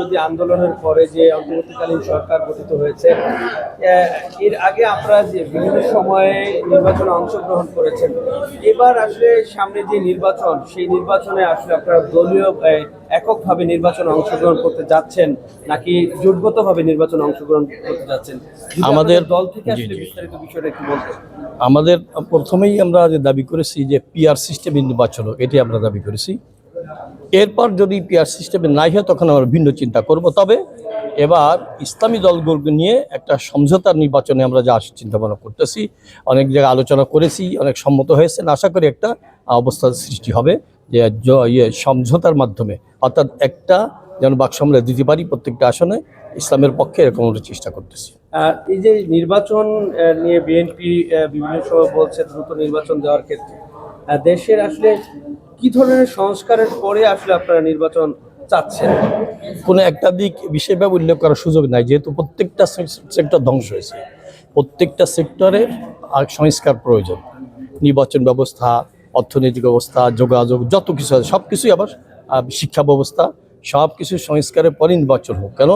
বিরোধী আন্দোলনের পরে যে অন্তর্বর্তীকালীন সরকার গঠিত হয়েছে এর আগে আপনারা যে বিভিন্ন সময়ে নির্বাচনে অংশগ্রহণ করেছেন এবার আসলে সামনে যে নির্বাচন সেই নির্বাচনে আসলে আপনারা দলীয় এককভাবে নির্বাচনে অংশগ্রহণ করতে যাচ্ছেন নাকি জোটগতভাবে নির্বাচনে অংশগ্রহণ করতে যাচ্ছেন? আমাদের- দল থেকে আসলে বিস্তারিত বিষয়টা একটু বলতেন। আমাদের প্রথমেই আমরা যে দাবি করেছি যে পিআর সিস্টেমে নির্বাচন এটি আমরা দাবি করেছি। এরপর যদি পিআর সিস্টেমে নাই হয়, তখন আমরা ভিন্ন চিন্তা করব। তবে এবার ইসলামী দলগুলোকে নিয়ে একটা সমঝোতার নির্বাচনে আমরা যা চিন্তা ভাবনা করতেছি, অনেক জায়গায় আলোচনা করেছি, অনেক সম্মত হয়েছে আশা করি একটা অবস্থার সৃষ্টি হবে যে ইয়ে সমঝোতার মাধ্যমে, অর্থাৎ একটা যেন বাক্স আমরা দিতে পারি প্রত্যেকটা আসনে, ইসলামের পক্ষে এরকম আমরা চেষ্টা করতেছি। এই যে নির্বাচন নিয়ে বিএনপি বিভিন্ন সময় বলছে দ্রুত নির্বাচন দেওয়ার ক্ষেত্রে। দেশের আসলে কি ধরনের সংস্কারের পরে আসলে আপনারা নির্বাচন চাচ্ছেন? কোনো একটা দিক বিশেষভাবে উল্লেখ করার সুযোগ নাই, যেহেতু প্রত্যেকটা সেক্টর ধ্বংস হয়েছে। প্রত্যেকটা সেক্টরে সংস্কার প্রয়োজন। নির্বাচন ব্যবস্থা, অর্থনৈতিক ব্যবস্থা, যোগাযোগ, যত কিছু আছে সব কিছুই আবার শিক্ষা ব্যবস্থা সব কিছু সংস্কারের পরে নির্বাচন হোক। কেন?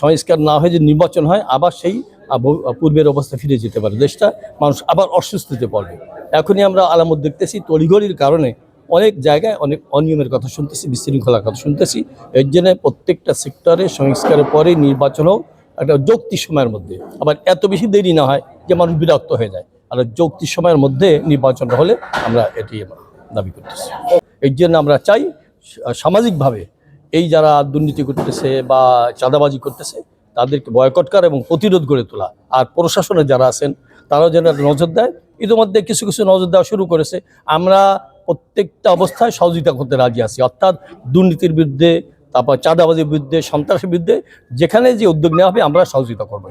সংস্কার না হয়ে যে নির্বাচন হয়, আবার সেই পূর্বের অবস্থা ফিরে যেতে পারে। দেশটা মানুষ আবার অসুস্থতে পড়বে। এখনই আমরা আলামত দেখতেছি, তড়িঘড়ির কারণে অনেক জায়গায় অনেক অনিয়মের কথা শুনতেছি, বিশৃঙ্খলার কথা শুনতেছি। এর জন্য প্রত্যেকটা সেক্টরে সংস্কারের পরে নির্বাচন হোক, একটা যৌক্তি সময়ের মধ্যে। আবার এত বেশি দেরি না হয় যে মানুষ বিরক্ত হয়ে যায়। আর যৌক্তি সময়ের মধ্যে নির্বাচনটা হলে আমরা এটি দাবি করতেছি। এর জন্য আমরা চাই সামাজিকভাবে এই যারা দুর্নীতি করতেছে বা চাঁদাবাজি করতেছে, তাদেরকে বয়কট করা এবং প্রতিরোধ গড়ে তোলা। আর প্রশাসনে যারা আছেন, তারাও যেন নজর দেয়। ইতিমধ্যে কিছু কিছু নজর দেওয়া শুরু করেছে। আমরা প্রত্যেকটা অবস্থায় সহযোগিতা করতে রাজি আছি। অর্থাৎ দুর্নীতির বিরুদ্ধে, তারপর চাঁদাবাজির বিরুদ্ধে, সন্ত্রাসের বিরুদ্ধে যেখানে যে উদ্যোগ নেওয়া হবে, আমরা সহযোগিতা করব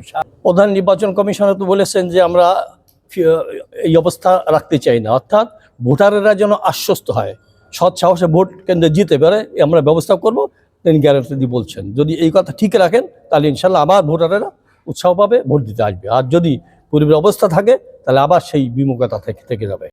প্রধান নির্বাচন কমিশনার তো বলেছেন যে আমরা এই অবস্থা রাখতে চাই না। অর্থাৎ ভোটারেরা যেন আশ্বস্ত হয়, সৎ সাহসে ভোট কেন্দ্রে জিতে পারে আমরা ব্যবস্থা করব তিনি গ্যারান্টি দিয়ে বলছেন। যদি এই কথা ঠিক রাখেন, তাহলে ইনশাল্লাহ আবার ভোটারেরা উৎসাহ পাবে, ভোট দিতে আসবে। আর যদি পূর্বের অবস্থা থাকে, তাহলে আবার সেই বিমুখতা থেকে থেকে যাবে।